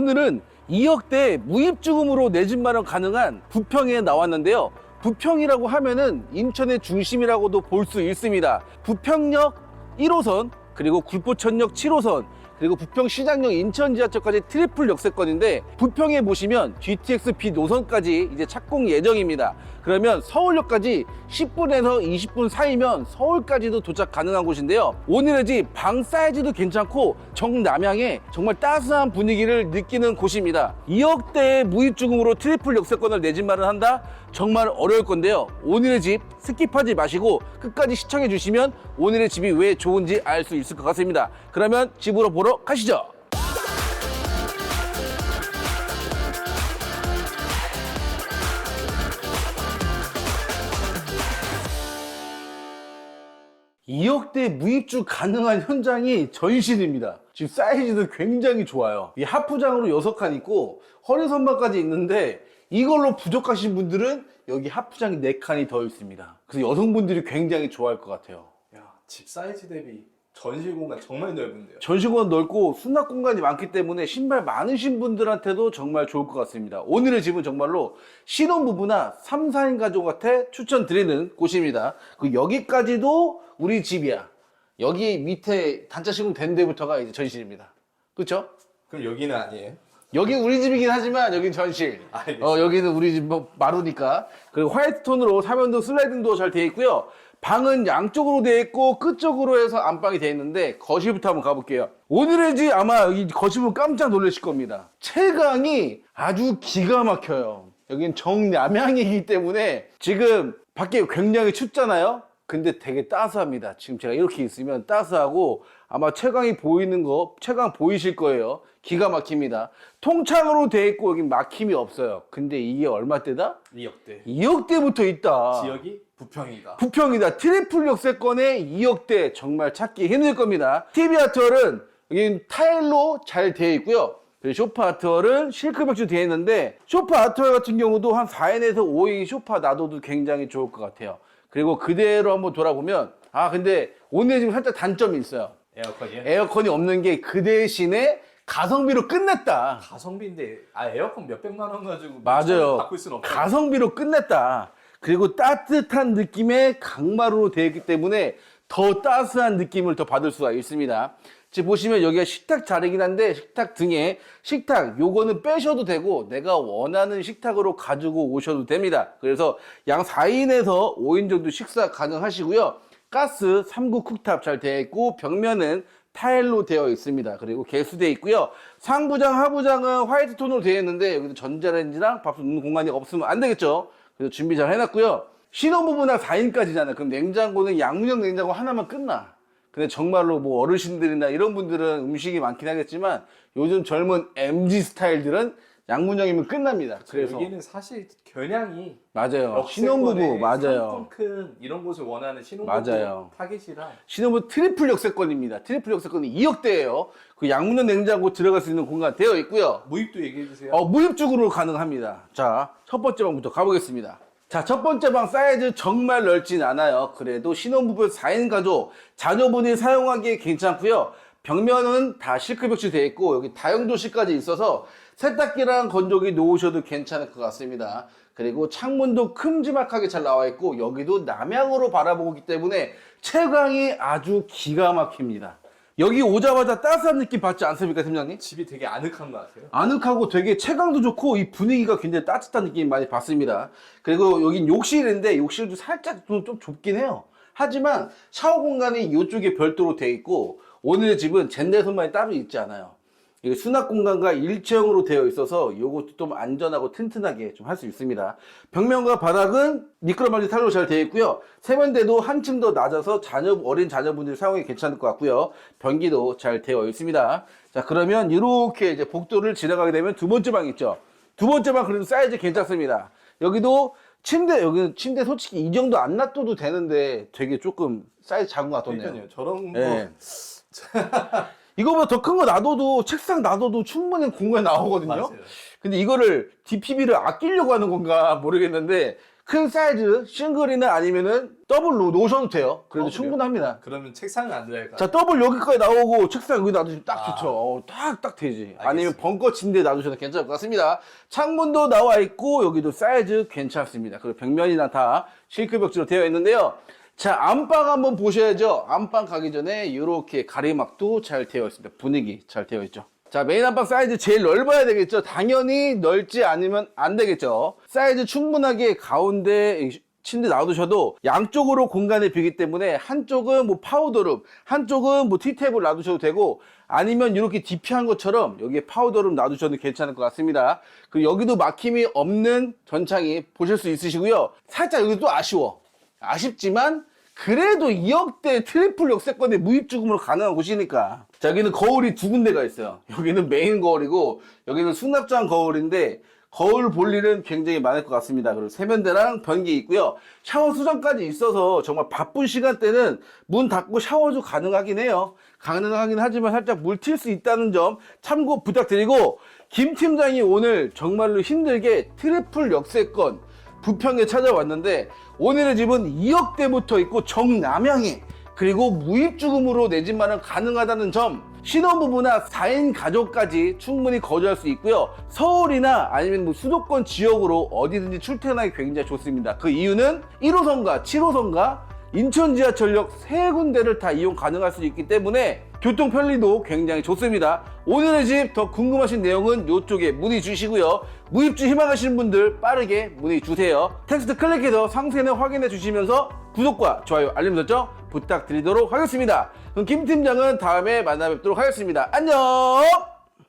오늘은 2억대 무입주금으로 내집 마련 가능한 부평에 나왔는데요. 부평이라고 하면은 인천의 중심이라고도 볼 수 있습니다. 부평역 1호선 그리고 굴포천역 7호선 그리고 부평시장역 인천 지하철까지 트리플 역세권인데 부평에 보시면 GTX B 노선까지 이제 착공 예정입니다. 그러면 서울역까지 10분에서 20분 사이면 서울까지도 도착 가능한 곳인데요. 오늘의 집 방 사이즈도 괜찮고 정남향에 정말 따스한 분위기를 느끼는 곳입니다. 2억대의 무입주금으로 트리플 역세권을 내집 마련한다? 정말 어려울 건데요. 오늘의 집 스킵하지 마시고 끝까지 시청해 주시면 오늘의 집이 왜 좋은지 알 수 있을 것 같습니다. 그러면 집으로 보러 가시죠. 이억대 무입주 가능한 현장이 전실입니다. 지금 사이즈도 굉장히 좋아요. 이 하프장으로 6칸 있고 허리 선반까지 있는데 이걸로 부족하신 분들은 여기 하프장이 4칸이 더 있습니다. 그래서 여성분들이 굉장히 좋아할 것 같아요. 야, 집 사이즈 대비 전실 공간 정말 넓은데요. 전시공간 넓고 수납 공간이 많기 때문에 신발 많으신 분들한테도 정말 좋을 것 같습니다. 오늘의 집은 정말로 신혼부부나 3, 4인 가족한테 추천드리는 곳입니다. 그 여기까지도 우리 집이야. 여기 밑에 단차 시공 된 데부터가 이제 전실입니다. 그렇죠? 그럼 여기는 아니에요? 여기 우리 집이긴 하지만 여긴 전실. 알겠습니다. 어, 여기는 우리 집 뭐, 마루니까. 그리고 화이트 톤으로 사면도 슬라이딩 도어 잘 되어 있고요. 방은 양쪽으로 되어 있고 끝쪽으로 해서 안방이 되어 있는데 거실부터 한번 가볼게요. 오늘의 집 아마 이 거실 보면 깜짝 놀라실 겁니다. 채광이 아주 기가 막혀요. 여긴 정남향이기 때문에 지금 밖에 굉장히 춥잖아요. 근데 되게 따스합니다. 지금 제가 이렇게 있으면 따스하고 아마 채광이 보이는 거, 채광 보이실 거예요. 기가 막힙니다. 통창으로 돼 있고 여기 막힘이 없어요. 근데 이게 얼마대다? 2억대. 2억대부터 있다. 지역이 부평이다. 부평이다. 트리플 역세권에 2억대 정말 찾기 힘들 겁니다. TV 아트월은 여기 타일로 잘 되어 있고요. 그리고 쇼파 아트월은 실크 벽지 되어 있는데 쇼파 아트월 같은 경우도 한 4인에서 5인 쇼파 놔둬도 굉장히 좋을 것 같아요. 그리고 그대로 한번 돌아보면 아 근데 오늘 지금 살짝 단점이 있어요. 에어컨이요? 에어컨이 없는 게 그 대신에 가성비로 끝냈다. 가성비인데 아 에어컨 몇 백만 원 가지고 맞아요. 바꿀 수는 없다. 가성비로 끝냈다. 그리고 따뜻한 느낌의 강마루로 되어 있기 때문에 더 따스한 느낌을 더 받을 수가 있습니다. 지금 보시면 여기가 식탁 자리긴 한데 식탁 등에 식탁 요거는 빼셔도 되고 내가 원하는 식탁으로 가지고 오셔도 됩니다. 그래서 양 4인에서 5인 정도 식사 가능하시고요. 가스 3구 쿡탑 잘 되어 있고 벽면은 타일로 되어 있습니다. 그리고 개수되어 있고요. 상부장, 하부장은 화이트 톤으로 되어 있는데 여기도 전자레인지랑 밥솥 넣는 공간이 없으면 안 되겠죠. 그래서 준비 잘 해놨고요. 신혼부부나 4인까지잖아요. 그럼 냉장고는 양문형 냉장고 하나만 끝나. 근데 정말로 뭐 어르신들이나 이런 분들은 음식이 많긴 하겠지만 요즘 젊은 MG 스타일들은 양문형이면 끝납니다. 그래서 여기는 사실 겨냥이 맞아요. 신혼부부 맞아요. 큰 이런 곳을 원하는 신혼부부 맞아요. 타깃이라 신혼부 트리플 역세권입니다. 트리플 역세권이 2억대예요. 그 양문형 냉장고 들어갈 수 있는 공간 되어 있고요. 무입도 얘기해 주세요. 어, 무입주으로 가능합니다. 자, 첫 번째 방부터 가보겠습니다. 자, 첫 번째 방 사이즈 정말 넓진 않아요. 그래도 신혼부부 4인 가족, 자녀분이 사용하기에 괜찮고요. 벽면은 다 실크 벽지 되어 있고 여기 다용도실까지 있어서 세탁기랑 건조기 놓으셔도 괜찮을 것 같습니다. 그리고 창문도 큼지막하게 잘 나와 있고 여기도 남향으로 바라보고 있기 때문에 채광이 아주 기가 막힙니다. 여기 오자마자 따스한 느낌 받지 않습니까, 팀장님? 집이 되게 아늑한 것 같아요. 아늑하고 되게 체감도 좋고 이 분위기가 굉장히 따뜻한 느낌이 많이 받습니다. 그리고 여긴 욕실인데 욕실도 살짝 좀, 좀 좁긴 해요. 하지만 샤워 공간이 이쪽에 별도로 돼 있고 오늘의 집은 젠데선만이 따로 있지 않아요. 이게 수납 공간과 일체형으로 되어 있어서 이것도 좀 안전하고 튼튼하게 좀 할 수 있습니다. 벽면과 바닥은 미끄럼방지 타일로 잘 되어 있고요. 세면대도 한층 더 낮아서 자녀 어린 자녀분들이 사용이 괜찮을 것 같고요. 변기도 잘 되어 있습니다. 자 그러면 이렇게 이제 복도를 지나가게 되면 두 번째 방 있죠. 두 번째 방 그래도 사이즈 괜찮습니다. 여기도 침대 여기는 침대 솔직히 이 정도 안 놔둬도 되는데 되게 조금 사이즈 작은 것 같던데요. 그러니까요. 저런 거 예. 이거보다 더 큰 거 놔둬도 책상 놔둬도 충분히 공간이 나오거든요. 맞아요. 근데 이거를 DPB를 아끼려고 하는 건가 모르겠는데 큰 사이즈 싱글이나 아니면은 더블로 놓으셔도 돼요. 그래도 어, 그래요? 충분합니다. 그러면 책상은 안 들어갈까? 자 더블 여기까지 나오고 책상 여기 놔두시면 딱 아. 좋죠. 어, 딱 딱 되지. 아니면 알겠습니다. 벙커 침대 놔두셔도 괜찮을 것 같습니다. 창문도 나와 있고 여기도 사이즈 괜찮습니다. 그리고 벽면이나 다 실크 벽지로 되어 있는데요. 자 안방 한번 보셔야죠. 안방 가기 전에 이렇게 가리막도 잘 되어 있습니다. 분위기 잘 되어 있죠. 자 메인 안방 사이즈 제일 넓어야 되겠죠. 당연히 넓지 않으면 안 되겠죠. 사이즈 충분하게 가운데 이 침대 놔두셔도 양쪽으로 공간이 비기 때문에 한쪽은 뭐 파우더룸, 한쪽은 뭐 티탭을 놔두셔도 되고 아니면 이렇게 DP한 것처럼 여기에 파우더룸 놔두셔도 괜찮을 것 같습니다. 그리고 여기도 막힘이 없는 전창이 보실 수 있으시고요. 살짝 여기 또 아쉬워. 아쉽지만 그래도 2억대 트리플 역세권의 무입주금으로 가능한 곳이니까. 자, 여기는 거울이 두 군데가 있어요. 여기는 메인 거울이고, 여기는 수납장 거울인데, 거울 볼 일은 굉장히 많을 것 같습니다. 그리고 세면대랑 변기 있고요. 샤워 수전까지 있어서 정말 바쁜 시간대는 문 닫고 샤워도 가능하긴 해요. 가능하긴 하지만 살짝 물 튈 수 있다는 점 참고 부탁드리고, 김 팀장이 오늘 정말로 힘들게 트리플 역세권 부평에 찾아왔는데 오늘의 집은 2억대부터 있고 정남향에 그리고 무입주금으로 내 집만은 가능하다는 점 신혼부부나 4인 가족까지 충분히 거주할 수 있고요. 서울이나 아니면 뭐 수도권 지역으로 어디든지 출퇴근하기 굉장히 좋습니다. 그 이유는 1호선과 7호선과 인천 지하철역 세 군데를 다 이용 가능할 수 있기 때문에 교통 편리도 굉장히 좋습니다. 오늘의 집 더 궁금하신 내용은 이쪽에 문의 주시고요. 무입주 희망하시는 분들 빠르게 문의 주세요. 텍스트 클릭해서 상세는 확인해 주시면서 구독과 좋아요, 알림 설정 부탁드리도록 하겠습니다. 그럼 김 팀장은 다음에 만나 뵙도록 하겠습니다. 안녕!